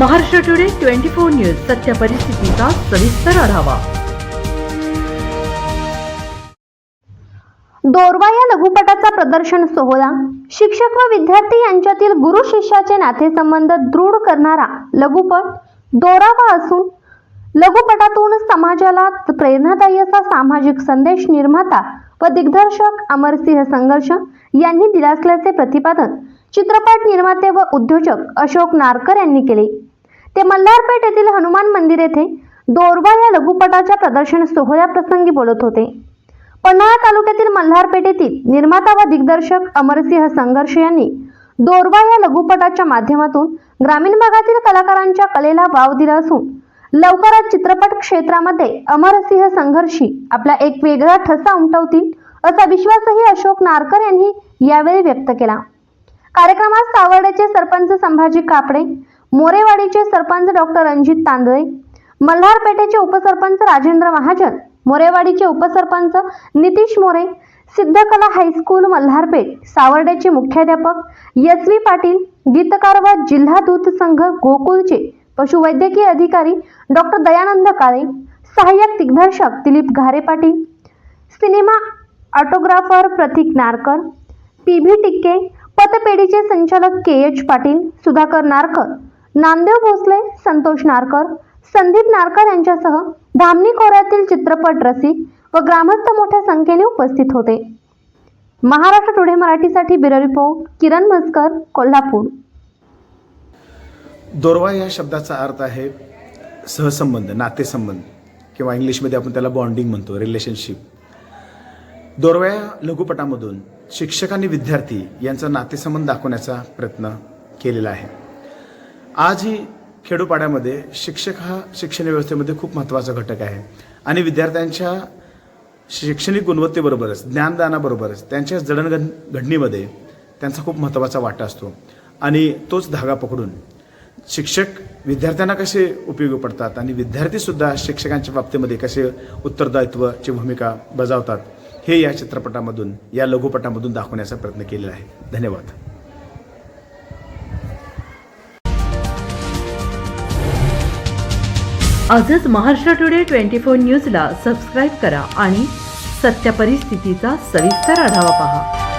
Maharashtra today twenty four news सत्य परिस्थितीचा सविस्तर आढावा. दोरवा या लघुपटाचा प्रदर्शन सोहळा. शिक्षक व विद्यार्थी यांच्यातील गुरु शिष्याचे नातेसंबंध दृढ करणारा लघुपट दोरावा असून लघुपटातून समाजाला प्रेरणादायी असा सामाजिक संदेश निर्माता व दिग्दर्शक अमरसिंह संघर्ष यांनी दिला असल्याचे प्रतिपादन चित्रपट निर्माते व उद्योजक अशोक नारकर यांनी केले. ते मल्हारपेठ येथील हनुमान मंदिर येथे दोरबा या लघुपटाच्या प्रदर्शन सोहळ्याप्रसंगी बोलत होते. पन्हाळा तालुक्यातील मल्हारपेठ येथील निर्माता व दिग्दर्शक अमरसिंह संघर्ष यांनी दोरबा या लघुपटाच्या माध्यमातून ग्रामीण भागातील कलाकारांच्या कलेला वाव दिला असून लवकरच चित्रपट क्षेत्रामध्ये अमरसिंह संघर्षी आपला एक वेगळा ठसा उमटवतील असा विश्वासही अशोक नारकर यांनी यावेळी व्यक्त केला. कार्यक्रमात सावर्ड्याचे सरपंच संभाजी कापडे मोरेवाडीचे सरपंच डॉक्टर रणजित तांदळे मल्हारपेठेचे उपसरपंच राजेंद्र महाजन मोरेवाडीचे उपसरपंच नितीश मोरे सिद्धकला हायस्कूल मल्हारपेठ सावर्डेचे मुख्याध्यापक एस व्ही पाटील गीतकार व जिल्हा दूत संघ गोकुळचे पशुवैद्यकीय अधिकारी डॉक्टर दयानंद काळे सहाय्यक दिग्दर्शक Dilip Ghare Patil cinematographer Pratik Narkar P V Tikke पतपेढीचे संचालक के एच पाटील सुधाकर नारकर नामदेव भोसले संतोष नारकर संदीप नारकर यांच्यासह धामणी खोऱ्यातील चित्रपट रसिक व ग्रामस्थ मोठ्या संख्येने उपस्थित होते. महाराष्ट्र टुडे मराठीसाठी ब्युरो रिपोर्ट किरण मस्कर कोल्हापूर. दोरवा या शब्दाचा अर्थ आहे सहसंबंध नातेसंबंध किंवा इंग्लिशमध्ये आपण त्याला बॉन्डिंग म्हणतो रिलेशनशिप दोरव्या लघुपटामधून शिक्षक आणि विद्यार्थी यांचा नातेसंबंध दाखवण्याचा प्रयत्न केलेला आहे. आजही खेडोपाड्यामध्ये शिक्षक हा शिक्षण व्यवस्थेमध्ये खूप महत्त्वाचा घटक आहे. आणि विद्यार्थ्यांच्या शैक्षणिक गुणवत्तेबरोबरच ज्ञानदानाबरोबरच त्यांच्या जडणघड घडणीमध्ये त्यांचा खूप महत्त्वाचा वाटा असतो. आणि तोच धागा पकडून शिक्षक विद्यार्थ्यांना कसे उपयोगी पडतात आणि विद्यार्थीसुद्धा शिक्षकांच्या बाबतीमध्ये कसे उत्तरदायित्वाची भूमिका बजावतात हे या चित्रपटामधून या लघुपटामधून दाखवण्याचा प्रयत्न केलेला आहे. धन्यवाद. आजच महाराष्ट्र टुडे ट्वेंटी फोर न्यूजला सबस्क्राईब करा आणि सत्य परिस्थितीचा सविस्तर आढावा पहा.